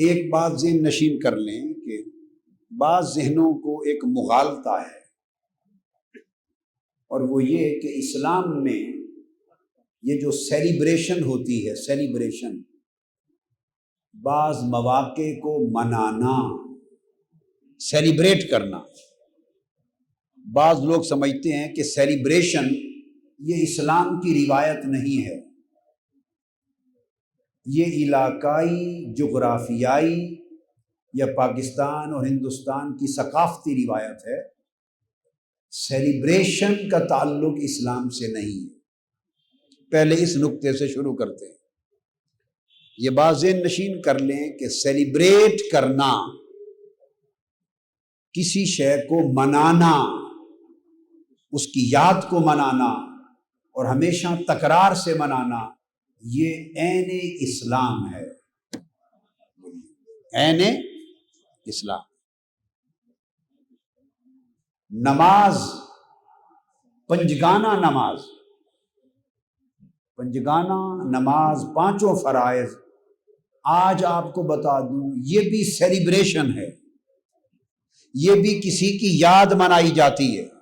ایک بات ذہن نشین کر لیں کہ بعض ذہنوں کو ایک مغالتا ہے اور وہ یہ کہ اسلام میں یہ جو سیلیبریشن ہوتی ہے، سیلیبریشن، بعض مواقع کو منانا، سیلیبریٹ کرنا۔ بعض لوگ سمجھتے ہیں کہ سیلیبریشن یہ اسلام کی روایت نہیں ہے۔ یہ علاقائی جغرافیائی یا پاکستان اور ہندوستان کی ثقافتی روایت ہے سیلیبریشن کا تعلق اسلام سے نہیں ہے۔ پہلے اس نقطے سے شروع کرتے ہیں۔ یہ باز نشین کر لیں کہ سیلیبریٹ کرنا، کسی شے کو منانا، اس کی یاد کو منانا اور ہمیشہ تکرار سے منانا یہ عین اسلام ہے۔ عین اسلام۔ نماز، پنجگانہ نماز۔ پنجگانہ نماز پانچوں فرائض۔ آج آپ کو بتا دوں، یہ بھی سیلیبریشن ہے۔ یہ بھی کسی کی یاد منائی جاتی ہے۔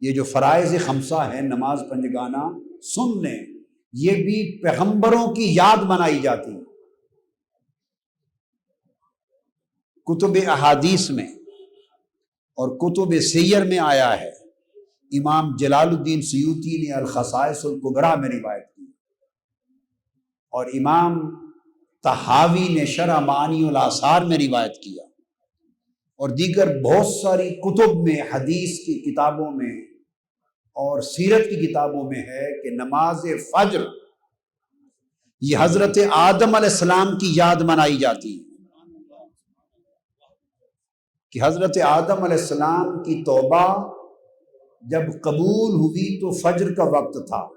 یہ جو فرائض خمسہ ہے نماز پنجگانہ سن لیں یہ بھی پیغمبروں کی یاد منائی جاتی کتب احادیث میں اور کتب سیر میں آیا ہے۔ امام جلال الدین سیوتی نے الخصائص القبرا میں روایت کی۔ اور امام تحاوی نے شرح معنی الاثار میں روایت کیا۔ اور دیگر بہت ساری کتب میں، حدیث کی کتابوں میں اور سیرت کی کتابوں میں ہے کہ نماز فجر، یہ حضرت آدم علیہ السلام کی یاد منائی جاتی ہے۔ کہ حضرت آدم علیہ السلام کی توبہ جب قبول ہوئی تو فجر کا وقت تھا۔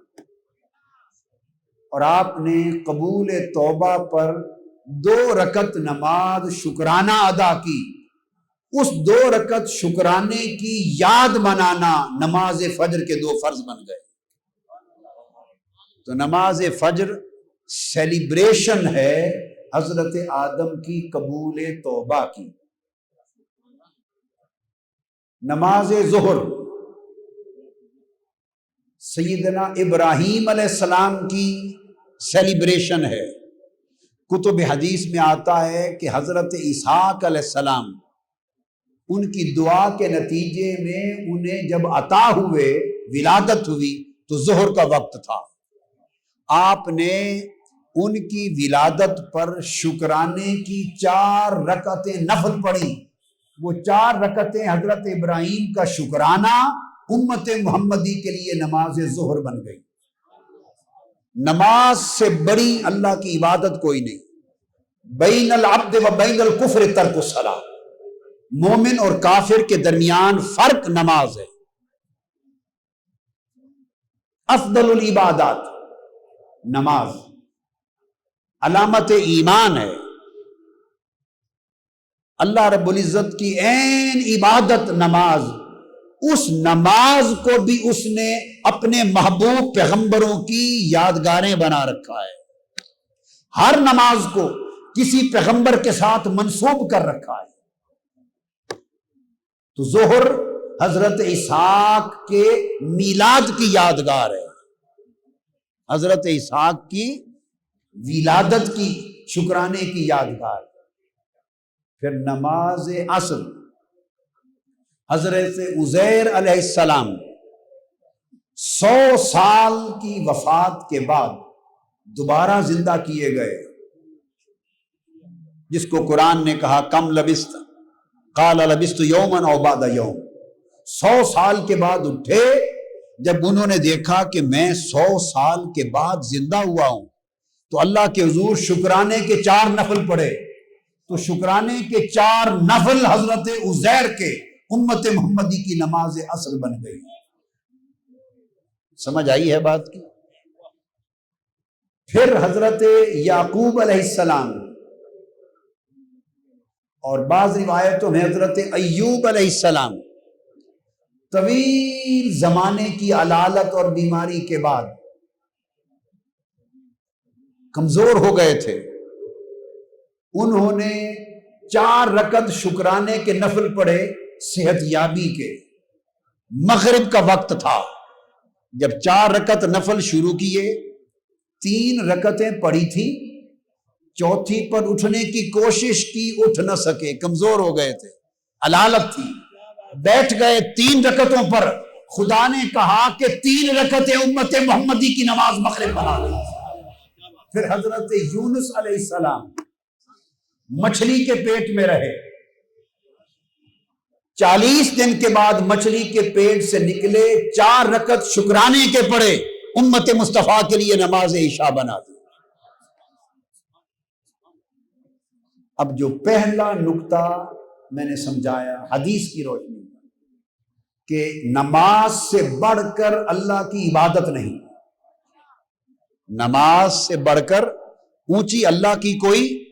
اور آپ نے قبول توبہ پر دو رکت نماز شکرانہ ادا کی۔ اس دو رکت شکرانے کی یاد منانا نماز فجر کے دو فرض بن گئے۔ تو نماز فجر سیلیبریشن ہے حضرت آدم کی قبول توبہ کی۔ نماز ظہر سیدنا ابراہیم علیہ السلام کی سیلیبریشن ہے۔ کتب حدیث میں آتا ہے کہ حضرت اسحاق علیہ السلام ان کی دعا کے نتیجے میں انہیں جب عطا ہوئے، ولادت ہوئی، تو ظہر کا وقت تھا۔ آپ نے ان کی ولادت پر شکرانے کی چار رکعتیں نفل پڑھی۔ وہ چار رکعتیں حضرت ابراہیم کا شکرانہ امت محمدی کے لیے نماز ظہر بن گئی۔ نماز سے بڑی اللہ کی عبادت کوئی نہیں۔ بین العبد و بین الکفر ترک الصلاح مومن اور کافر کے درمیان فرق نماز ہے۔ افضل العبادات، نماز۔ علامت ایمان ہے۔ اللہ رب العزت کی عین عبادت نماز، اس نماز کو بھی اس نے اپنے محبوب پیغمبروں کی یادگاریں بنا رکھا ہے۔ ہر نماز کو کسی پیغمبر کے ساتھ منسوب کر رکھا ہے۔ تو ظہر حضرت اسحاق کے میلاد کی یادگار ہے۔ حضرت اسحاق کی ولادت کی شکرانے کی یادگار۔ پھر نماز اصل حضرت عزیر علیہ السلام سو سال کی وفات کے بعد دوبارہ زندہ کیے گئے۔ جس کو قرآن نے کہا، کم لبست۔ کال لبست یومن اوباد یوم. سو سال کے بعد اٹھے، جب انہوں نے دیکھا کہ میں سو سال کے بعد زندہ ہوا ہوں، تو اللہ کے حضور شکرانے کے چار نفل پڑے تو شکرانے کے چار نفل حضرت عزیر کے امت محمدی کی نماز اصل بن گئی۔ سمجھ آئی ہے بات کی؟ پھر حضرت یعقوب علیہ السلام اور بعض روایتوں میں حضرت ایوب علیہ السلام طویل زمانے کی علالت اور بیماری کے بعد کمزور ہو گئے تھے۔ انہوں نے چار رکت شکرانے کے نفل پڑے صحت یابی کے۔ مغرب کا وقت تھا۔ جب چار رکت نفل شروع کیے، تین رکتیں پڑی تھی چوتھی پر اٹھنے کی کوشش کی، اٹھ نہ سکے، کمزور ہو گئے تھے۔ علالت تھی۔ بیٹھ گئے تین رکتوں پر۔ خدا نے کہا کہ تین رکتیں امت محمدی کی نماز مغرب بنا لی پھر حضرت یونس علیہ السلام مچھلی کے پیٹ میں رہے۔ چالیس دن کے بعد مچھلی کے پیٹ سے نکلے، چار رکت شکرانے کے پڑے۔ امت مصطفیٰ کے لیے نماز عشاء بنا دی۔ اب جو پہلا نقطہ میں نے سمجھایا حدیث کی روشنی کہ نماز سے بڑھ کر اللہ کی عبادت نہیں۔ نماز سے بڑھ کر اونچی اللہ کی کوئی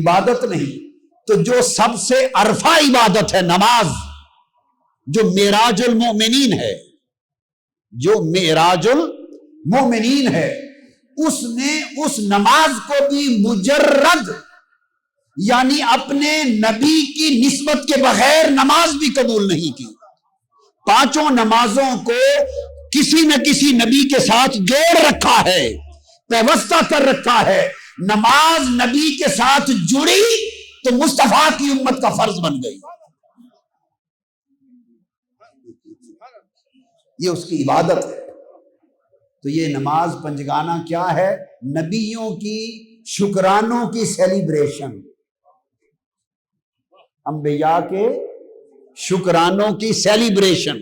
عبادت نہیں۔ تو جو سب سے عرفہ عبادت ہے نماز، جو میراج المومنین ہے، جو میراج المومنین ہے، اس نے اس نماز کو بھی مجرد یعنی اپنے نبی کی نسبت کے بغیر نماز بھی قبول نہیں کی۔ پانچوں نمازوں کو کسی نہ کسی نبی کے ساتھ جوڑ رکھا ہے، پیوستہ کر رکھا ہے۔ نماز نبی کے ساتھ جڑی تو مصطفیٰ کی امت کا فرض بن گئی۔ یہ اس کی عبادت ہے۔ تو یہ نماز پنجگانہ کیا ہے؟ نبیوں کی شکرانوں کی سیلیبریشن انبیاء کے شکرانوں کی سیلیبریشن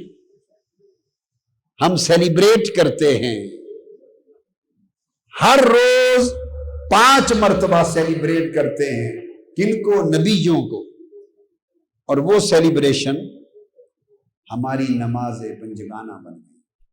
ہم سیلیبریٹ کرتے ہیں۔ ہر روز پانچ مرتبہ سیلیبریٹ کرتے ہیں۔ کن کو؟ نبیوں کو۔ اور وہ سیلیبریشن ہماری نماز پنجگانہ بن گئی۔